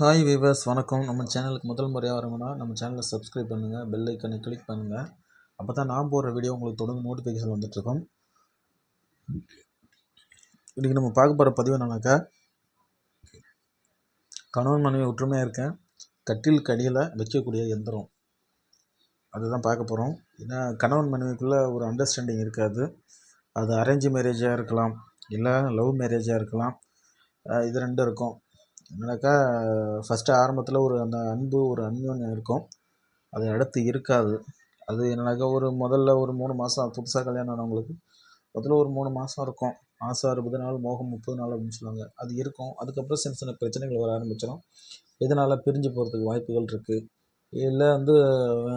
Hi viewers வணக்கம். நம்ம சேனலுக்கு முதல் முறையாக வரணும்னா நம்ம சேனலை சப்ஸ்கிரைப் பண்ணுங்கள் பெல் ஐக்கனை கிளிக் பண்ணுங்கள் அப்போ தான் நான் போடுற வீடியோ உங்களுக்கு தொடர்ந்து நோட்டிஃபிகேஷன் வந்துட்டுருக்கோம் இன்றைக்கி நம்ம பார்க்க போகிற பதிவு என்னன்னாக்கா கணவன் மனைவி ஒற்றுமையாக இருக்கேன் கட்டில் கடியில் வைக்கக்கூடிய எந்திரம். அதுதான் பார்க்க போகிறோம் ஏன்னா கணவன் மனைவிக்குள்ளே ஒரு அண்டர்ஸ்டாண்டிங் இருக்காது. அது அரேஞ்ச் மேரேஜாக இருக்கலாம் இல்லை லவ் மேரேஜாக இருக்கலாம். இது ரெண்டும் இருக்கும். என்னன்னாக்கா ஃபஸ்ட்டு ஆரம்பத்தில் ஒரு அந்த அன்பு ஒரு அந்யோன்யம் இருக்கும். அது அடுத்து இருக்காது. அது என்னன்னாக்கா ஒரு முதல்ல ஒரு மூணு மாதம் புதுசாக கல்யாணம் ஆனவங்களுக்கு முதல்ல ஒரு மூணு மாதம் இருக்கும். மாதம் அறுபது நாள் மோகம் முப்பது நாள் அப்படின்னு சொல்லுவாங்க. அது இருக்கும். அதுக்கப்புறம் சின்ன சின்ன பிரச்சனைகள் வர ஆரம்பிச்சிடும். இதனால் பிரிஞ்சு போகிறதுக்கு வாய்ப்புகள் இருக்குது இல்லை வந்து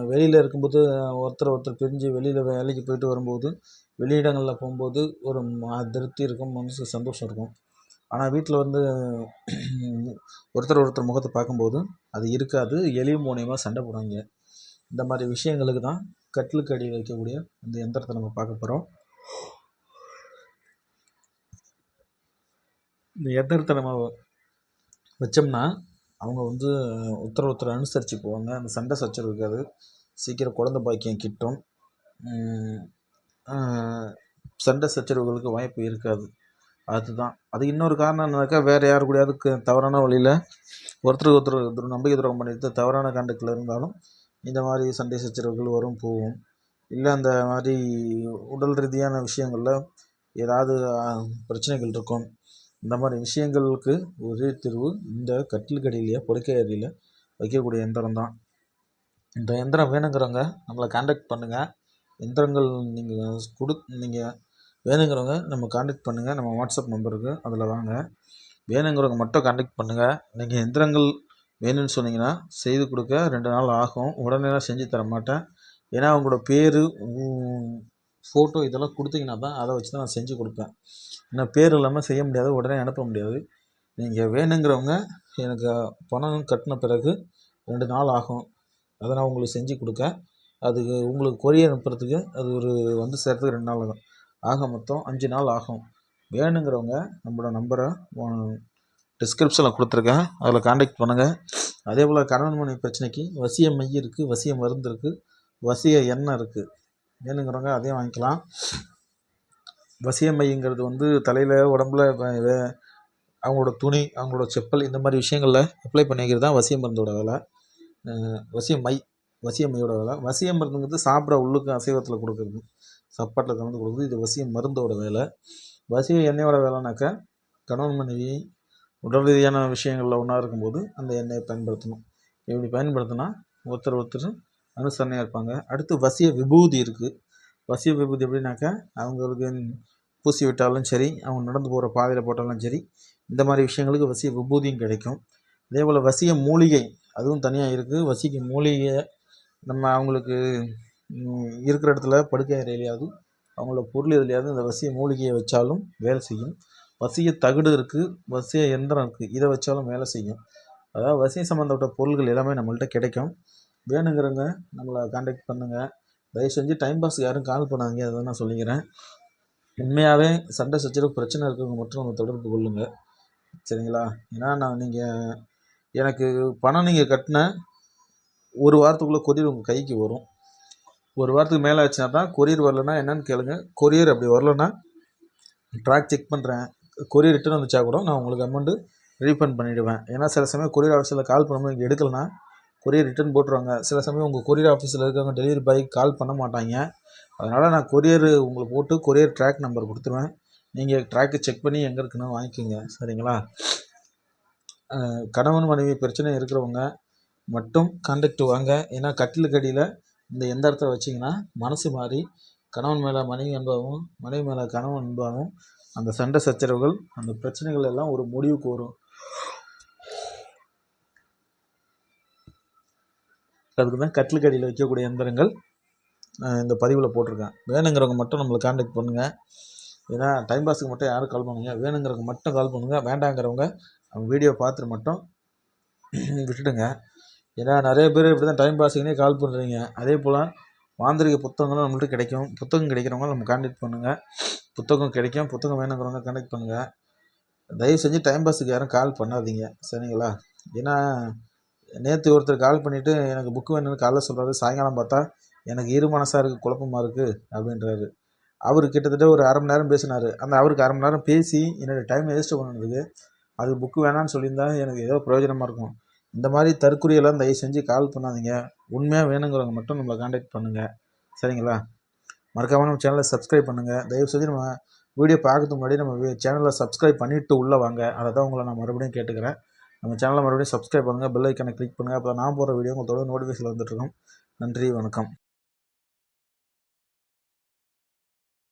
வெளியில் இருக்கும்போது ஒருத்தர் ஒருத்தர் பிரிஞ்சு வெளியில் வேலைக்கு போயிட்டு வரும்போது வெளியிடங்களில் போகும்போது ஒரு ம- திருப்தி இருக்கும் மனசு சந்தோஷம் இருக்கும். ஆனால் வீட்டில் வந்து ஒருத்தர் ஒருத்தர் முகத்தை பார்க்கும்போது அது இருக்காது. எலி மூலியமாக சண்டை போடுவாங்க. இந்த மாதிரி விஷயங்களுக்கு தான் கட்டிலுக்கு அடியில் வைக்கக்கூடிய இந்த எந்திரத்தை நம்ம பார்க்க போகிறோம் இந்த எந்திரத்தை நம்ம வச்சோம்னா அவங்க வந்து ஒருத்தர் ஒருத்தர் அனுசரித்து போவாங்க. அந்த சண்டை சச்சரவு இருக்காது. சீக்கிரம் குழந்த பாக்கியம் கிட்டும். சண்டை சச்சரவுகளுக்கு வாய்ப்பு இருக்காது. அதுதான். அது இன்னொரு காரணம் என்னன்னாக்கா வேறு யாரு கூடயாவது க- தவறான வழியில் ஒருத்தருக்கு ஒருத்தர் ஒருத்தர் நம்பிக்கை துரோகம் பண்ணிட்டு தவறான காண்டக்டில் இருந்தாலும் இந்த மாதிரி சண்டை சச்சரவுகள் வரும் போகும். இல்லை அந்த மாதிரி உடல் ரீதியான விஷயங்களில் ஏதாவது பிரச்சனைகள் இருக்கும். இந்த மாதிரி விஷயங்களுக்கு ஒரே தீர்வு இந்த கட்டில் கடியிலேயே படுக்கை வைக்கக்கூடிய எந்திரம் தான். இந்த எந்திரம் வேணுங்கிறவங்க நம்மளை காண்டாக்ட் பண்ணுங்கள் எந்திரங்கள் நீங்கள் கொடு நீங்கள் வேணுங்கிறவங்க நம்ம காண்டாக்ட் பண்ணுங்கள் நம்ம வாட்ஸ்அப் நம்பருக்கு அதில் வாங்க. வேணுங்கிறவங்க மட்டும் காண்டாக்ட் பண்ணுங்கள் நீங்கள் எந்திரங்கள் வேணும்னு சொன்னீங்கன்னா செய்து கொடுக்க ரெண்டு நாள் ஆகும். உடனேலாம் செஞ்சு தர மாட்டேன். ஏன்னா அவங்களோட பேர் ஃபோட்டோ இதெல்லாம் கொடுத்தீங்கன்னா தான் அதை வச்சு தான் நான் செஞ்சு கொடுப்பேன். ஏன்னா பேர் இல்லாமல் செய்ய முடியாது. உடனே அனுப்ப முடியாது. நீங்கள் வேணுங்கிறவங்க எனக்கு பணம் கட்டின பிறகு ரெண்டு நாள் ஆகும். அதை நான் உங்களுக்கு செஞ்சு கொடுக்க. அதுக்கு உங்களுக்கு கொரியர் அனுப்புறதுக்கு அது ஒரு வந்து சேர்த்துக்கு ரெண்டு நாள் ஆகும். ஆக மொத்தம் அஞ்சு நாள் ஆகும். வேணுங்கிறவங்க நம்மளோட நம்பரை டிஸ்கிரிப்ஷனில் கொடுத்துருக்கேன். அதில் காண்டாக்ட் பண்ணுங்கள் அதே போல் கணவன் மனைவி பிரச்சனைக்கு வசிய மை இருக்குது வசிய மருந்து இருக்குது வசிய எண்ணெய் இருக்குது வேணுங்கிறவங்க அதையும் வாங்கிக்கலாம். வசிய மைங்கிறது வந்து தலையில் உடம்புல அவங்களோட துணி அவங்களோட செப்பல் இந்த மாதிரி விஷயங்களில் அப்ளை பண்ணிக்கிறது தான் வசிய மருந்தோட வேலை. வசிய மை வசிய மையோட வேலை. வசிய மருந்துங்கிறது சாப்பிட உள்ளுக்கு அசைவத்தில் கொடுக்குறது. சாப்பாட்டில் கலந்து கொடுக்குது. இது வசிய மருந்தோட வேலை. வசிய எண்ணெயோட வேலைனாக்கா கணவன் மனைவி உடல் ரீதியான விஷயங்களில் ஒன்றா இருக்கும்போது அந்த எண்ணெயை பயன்படுத்தணும். இப்படி பயன்படுத்தினா ஒருத்தர் ஒருத்தர் அனுசரணையாக இருப்பாங்க. அடுத்து வசிய விபூதி இருக்குது வசிய விபூதி எப்படின்னாக்கா அவங்களுக்கு பூசி விட்டாலும் சரி அவங்க நடந்து போகிற பாதையில் போட்டாலும் சரி இந்த மாதிரி விஷயங்களுக்கு வசிய விபூதியும் கிடைக்கும். அதே போல் வசிய மூலிகை அதுவும் தனியாக இருக்குது வசிக்கு மூலிகை நம்ம அவங்களுக்கு இருக்கிற இடத்துல படுக்கை அறையிலையாவது அவங்களோட பொருள் எதுலையாவது இந்த வசிய மூலிகையை வச்சாலும் வேலை செய்யும். வசிய தகடு இருக்குது வசிய எந்திரம் இருக்குது இதை வச்சாலும் வேலை செய்யும். அதாவது வசியம் சம்மந்தப்பட்ட பொருள்கள் எல்லாமே நம்மள்ட்ட கிடைக்கும். வேணுங்கிறவங்க நம்மளை காண்டாக்ட் பண்ணுங்கள் தயவு செஞ்சு டைம் பாஸ்க்கு யாரும் கால் பண்ணாங்க அதை நான் சொல்லிக்கிறேன். உண்மையாகவே சண்டை சச்சரவு பிரச்சனை இருக்கிறவங்க மட்டும் நம்ம தொடர்பு கொள்ளுங்கள் சரிங்களா? ஏன்னா நான் நீங்கள் எனக்கு பணம் நீங்கள் கட்டின ஒரு வாரத்துக்குள்ளே கொதி உங்கள் கைக்கு வரும். ஒரு வாரத்துக்கு மேலே ஆச்சுன்னா தான் கொரியர் வரலன்னா என்னன்னு கேளுங்க. கொரியர் அப்படி வரலன்னா ட்ராக் செக் பண்ணுறேன் கொரியர் ரிட்டர்ன் வந்துச்சா கூட நான் உங்களுக்கு அமௌண்ட்டு ரீஃபண்ட் பண்ணிவிடுவேன் ஏன்னா சில சமயம் கொரியர் ஆஃபீஸில் கால் பண்ணும்போது இங்கே எடுக்கலனா கொரியர் ரிட்டர்ன் போட்டுருவாங்க. சில சமயம் உங்கள் கொரியர் ஆஃபீஸில் இருக்கவங்க டெலிவரி பாய்க்கு கால் பண்ண மாட்டாங்க. அதனால் நான் கொரியர் உங்களுக்கு போட்டு கொரியர் ட்ராக் நம்பர் கொடுத்துருவேன். நீங்கள் ட்ராக்கை செக் பண்ணி எங்கே இருக்குன்னு வாங்கிக்கோங்க. சரிங்களா? கணவன் மனைவி பிரச்சனை இருக்கிறவங்க மட்டும் காண்டாக்ட் வாங்க. ஏன்னா கட்டிலுக்கு அடியில் இந்த எந்திரத்தை வச்சிங்கன்னா மனசு மாறி கணவன் மேலே மனைவி அன்பாகவும் மனைவி மேலே கணவன் அன்பாகவும் அந்த சண்டை சச்சரவுகள் அந்த பிரச்சனைகள் எல்லாம் ஒரு முடிவுக்கு வரும் அதுக்கு தான் கட்டிலுக்கடியில் வைக்கக்கூடிய எந்திரங்கள் இந்த பதிவில் போட்டிருக்கேன். வேணுங்கிறவங்க மட்டும் நம்மளை காண்டாக்ட் பண்ணுங்கள் ஏன்னா டைம் பாஸுக்கு மட்டும் யாரும் கால் பண்ணுங்க வேணுங்கிறவங்க மட்டும் கால் பண்ணுங்கள் வேண்டாங்கிறவங்க அவங்க வீடியோ பார்த்துட்டு மட்டும் விட்டுடுங்க. ஏன்னா நிறைய பேர் இப்படி தான் டைம் பாஸுக்குனே கால் பண்ணுறீங்க அதே போல் மாந்திரிக புத்தகங்களும் நம்மள்ட்ட கிடைக்கும். புத்தகம் கிடைக்கிறவங்க நம்ம காண்டக்ட் பண்ணுங்கள் புத்தகம் கிடைக்கும். புத்தகம் வேணுங்கிறவங்க காண்டாக்ட் பண்ணுங்கள் தயவு செஞ்சு டைம் பாஸுக்கு யாரும் கால் பண்ணாதீங்க. சரிங்களா? ஏன்னா நேற்று ஒருத்தர் கால் பண்ணிவிட்டு எனக்கு புக்கு வேணும்னு காலைல சொல்கிறாரு சாயங்காலம் பார்த்தா எனக்கு இரு மனசாக இருக்குது குழப்பமா இருக்குது அப்படின்றாரு. அவர் கிட்டத்தட்ட ஒரு அரை மணி நேரம் பேசினார். அந்த அவருக்கு அரை மணி நேரம் பேசி என்னோடய டைம் வேஸ்ட்டு பண்ணதுக்கு அது புக்கு வேணான்னு சொல்லியிருந்தா எனக்கு ஏதோ பிரயோஜனமாக இருக்கும். இந்த மாதிரி தற்கொலையெல்லாம் தயவு செஞ்சு கால் பண்ணாதீங்க. உண்மையாக வேணுங்கிறவங்க மட்டும் நம்மளை காண்டாக்ட் பண்ணுங்கள் சரிங்களா? மறக்காமல் நம்ம சேனலை சப்ஸ்கிரைப் பண்ணுங்கள் தயவு செஞ்சு நம்ம வீடியோ பார்க்கறதுக்கு முன்னாடி நம்ம சேனலை சப்ஸ்கிரைப் பண்ணிவிட்டு உள்ளே வாங்க. அதை தான் உங்களை நான் மறுபடியும் கேட்டுக்கிறேன். நம்ம சேனலை மறுபடியும் சப்ஸ்கிரைப் பண்ணுங்கள் பெல் ஐக்கனை கிளிக் பண்ணுங்கள் அப்போ நான் போடுற வீடியோ உங்களோட நோட்டிஃபிகேஷன் வந்துட்டுருக்கோம் நன்றி வணக்கம்.